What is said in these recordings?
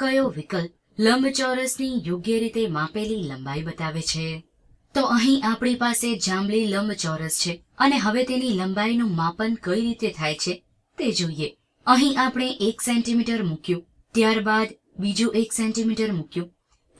કયો વિકલ્પ લંબચોરસની યોગ્ય રીતે માપેલી લંબાઈ બતાવે છે? તો અહીં આપણી પાસે જાંબલી લંબચોરસ છે અને હવે તેની લંબાઈનું માપન કઈ રીતે થાય છે તે જોઈએ. અહીં આપણે એક સેન્ટીમીટર મૂક્યું, ત્યારબાદ બીજું એક સેન્ટીમીટર મૂક્યું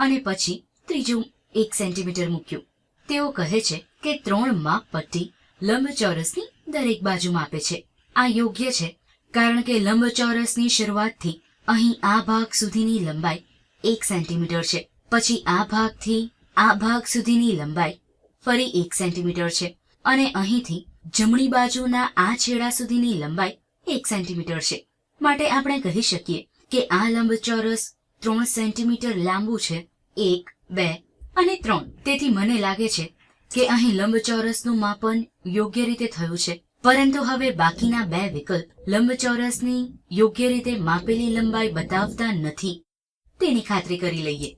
અને પછી ત્રીજું એક સેન્ટીમીટર મૂક્યું. તેઓ કહે છે કે ત્રણ માપ પટ્ટી લંબચોરસની દરેક બાજુ માપે છે. આ યોગ્ય છે, કારણ કે લંબચોરસની શરૂઆતથી અહીં આ ભાગ સુધીની લંબાઈ એક સેન્ટીમીટર છે. પછી આ ભાગથી આ ભાગ સુધીની લંબાઈ ફરી એક સેન્ટીમીટર છે. અને અહીંથી જમણી બાજુના આ છેડા સુધીની લંબાઈ એક સેન્ટીમીટર છે. માટે આપણે કહી શકીએ કે આ લંબચોરસ ત્રણ સેન્ટીમીટર લાંબુ છે, એક, બે અને ત્રણ. તેથી મને લાગે છે કે અહીં લંબચોરસનું માપન યોગ્ય રીતે થયું છે. પરંતુ હવે બાકીના બે વિકલ્પ લંબચોરસની યોગ્ય રીતે માપેલી લંબાઈ બતાવતા નથી. તેની ખાતરી કરી લઈએ.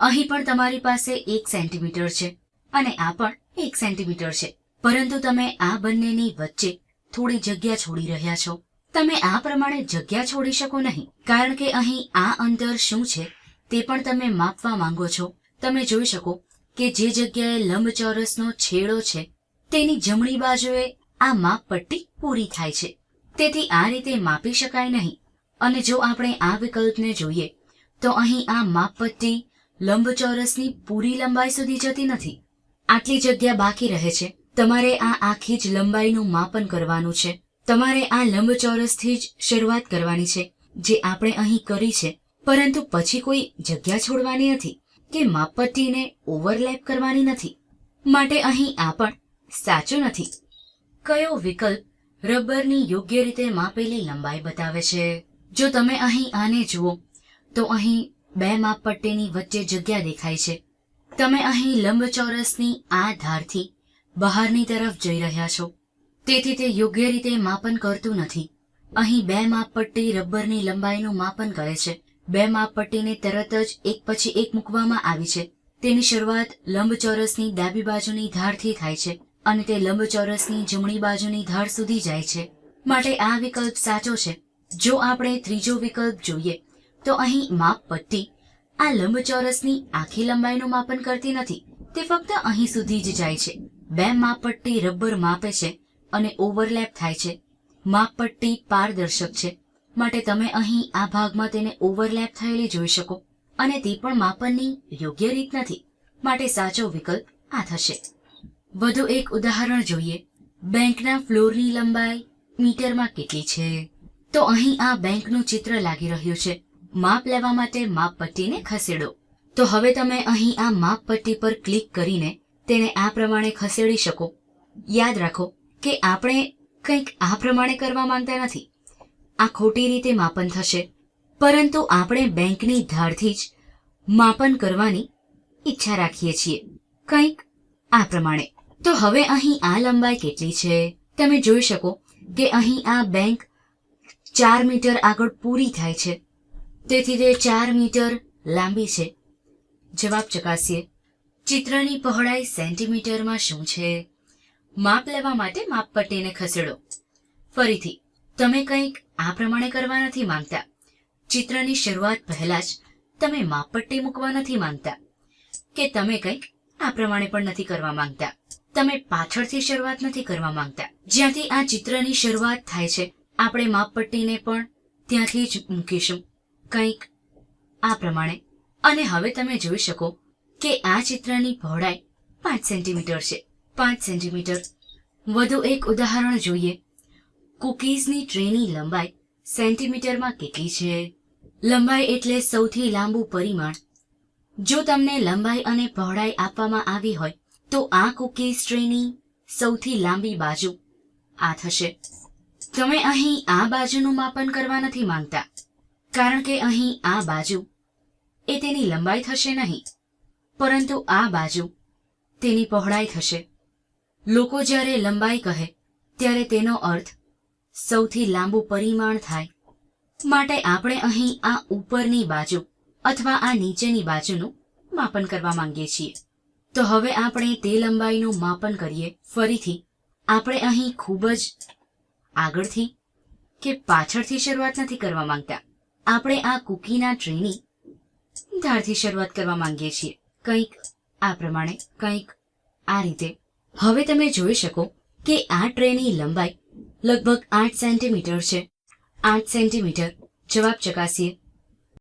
અહીં પણ તમારી પાસે એક સેન્ટીમીટર છે અને આ પણ એક સેન્ટીમીટર છે. પરંતુ તમે આ બંનેની વચ્ચે થોડી જગ્યા છોડી રહ્યા છો. તમે આ પ્રમાણે જગ્યા છોડી શકો નહીં. કારણ કે અહીં આ અંતર શું છે તે પણ તમે માપવા માંગો છો. તમે જોઈ શકો કે જે જગ્યાએ લંબચોરસનો છેડો છે તેની જમણી બાજુએ આ માપપટ્ટી પૂરી થાય છે. તેથી આ રીતે માપી શકાય નહીં. અને જો આપણે આ વિકલ્પને જોઈએ, તો અહીં આ માપપટ્ટી લંબચોરસની પૂરી લંબાઈ સુધી જતી નથી. આટલી જગ્યા બાકી રહે છે. તમારે આ આખી જ લંબાઈનું માપન કરવાનું છે. તમારે આ લંબચોરસથી જ શરૂઆત કરવાની છે, જે આપણે અહીં કરી છે. પરંતુ પછી કોઈ જગ્યા છોડવાની નથી કે માપપટ્ટીને ઓવરલેપ કરવાની નથી. માટે અહીં આ પણ સાચું નથી. કયો વિકલ્પ રબરની યોગ્ય રીતે માપેલી લંબાઈ બતાવે છે? જો તમે અહીં આને જુઓ, તો અહીં બે માપપટ્ટીની વચ્ચે જગ્યા દેખાય છે. તમે અહીં લંબચોરસની આ ધારથી બહારની તરફ જઈ રહ્યા છો. તેથી તે યોગ્ય રીતે માપન કરતું નથી. અહીં બે માપપટ્ટી રબરની લંબાઈનું માપન કરે છે. બે માપપટ્ટીને તરત જ એક પછી એક મૂકવામાં આવી છે. તેની શરૂઆત લંબચોરસની ડાબી બાજુની ધારથી થાય છે. અને તે લંબચોરસની જમણી બાજુની ધાર સુધી જાય છે. માટે આ વિકલ્પ સાચો છે. જો આપણે ત્રીજો વિકલ્પ જોઈએ, તો અહીં માપપટ્ટી આ લંબચોરસની આખી લંબાઈનું માપન કરતી નથી. તે ફક્ત અહીં સુધી જ જાય છે. બે માપપટ્ટી રબર માપે છે અને ઓવરલેપ થાય છે. માપપટ્ટી પારદર્શક છે. માટે તમે અહીં આ ભાગમાં તેને ઓવરલેપ થયેલી જોઈ શકો. અને તે પણ માપનની યોગ્ય રીત નથી. માટે સાચો વિકલ્પ આ થશે. વધુ એક ઉદાહરણ જોઈએ. બેંકના ફ્લોરની લંબાઈ મીટરમાં કેટલી છે? તો અહીં આ બેંકનું ચિત્ર લાગી રહ્યું છે. માપ લેવા માટે માપપટ્ટીને ખસેડો. તો હવે તમે અહીં આ માપપટ્ટી પર ક્લિક કરીને તેને આ પ્રમાણે ખસેડી શકો. યાદ રાખો કે આપણે કંઈક આ પ્રમાણે કરવા માંગતા નથી. આ ખોટી રીતે માપન થશે. પરંતુ આપણે બેંકની ધારથી જ માપન કરવાની ઈચ્છા રાખીએ છીએ. કંઈક આ પ્રમાણે. તો હવે અહીં આ લંબાઈ કેટલી છે? તમે જોઈ શકો કે અહીં આ બેંક ચાર મીટર આગળ પૂરી થાય છે. તેથી તે ચાર મીટર લાંબી છે. જવાબ ચકાસીએ. ચિત્રની પહોળાઈ સેન્ટીમીટરમાં શું છે? માપ લેવા માટે માપપટ્ટીને ખસેડો. ફરીથી, તમે કંઈક આ પ્રમાણે કરવા નથી માંગતા. ચિત્રની શરૂઆત પહેલા જ તમે માપપટ્ટી મૂકવા નથી માંગતા કે તમે કંઈક આ પ્રમાણે પણ નથી કરવા માંગતા. તમે પાછળથી શરૂઆત નથી કરવા માંગતા. જ્યાંથી આ ચિત્રની શરૂઆત થાય છે, આપણે માપપટ્ટીને પણ ત્યાંથી જ મૂકીશું. કંઈક આ પ્રમાણે. અને હવે તમે જોઈ શકો કે આ ચિત્રની પહોળાઈ પાંચ સેન્ટીમીટર છે. પાંચ સેન્ટીમીટર. વધુ એક ઉદાહરણ જોઈએ. કુકીઝની ટ્રેની લંબાઈ સેન્ટીમીટરમાં કેટલી છે? લંબાઈ એટલે સૌથી લાંબુ પરિમાણ. જો તમને લંબાઈ અને પહોળાઈ આપવામાં આવી હોય તો આ કુકીઝ ટ્રેની સૌથી લાંબી બાજુ. આ થશે. તમે અહીં આ બાજુનું માપન કરવા નથી માંગતા, કારણ કે અહીં આ બાજુ એ તેની લંબાઈ થશે નહીં, પરંતુ આ બાજુ તેની પહોળાઈ થશે. લોકો જ્યારે લંબાઈ કહે, ત્યારે તેનો અર્થ સૌથી લાંબુ પરિમાણ થાય. માટે આપણે અહીં આ ઉપરની બાજુ અથવા આ નીચેની બાજુનું માપન કરવા માંગીએ છીએ. તો હવે આપણે તે લંબાઈનું માપન કરીએ. ફરીથી, આપણે અહીં ખૂબ જ આગળથી કે પાછળથી શરૂઆત નથી કરવા માંગતા. આપણે આ કૂકીના ટ્રેની ધારથી શરૂઆત કરવા માંગીએ છીએ. કંઈક આ પ્રમાણે, કંઈક આ રીતે. હવે તમે જોઈ શકો કે આ ટ્રેની લંબાઈ લગભગ આઠ સેન્ટીમીટર છે. આઠ સેન્ટીમીટર જવાબ ચકાસીએ.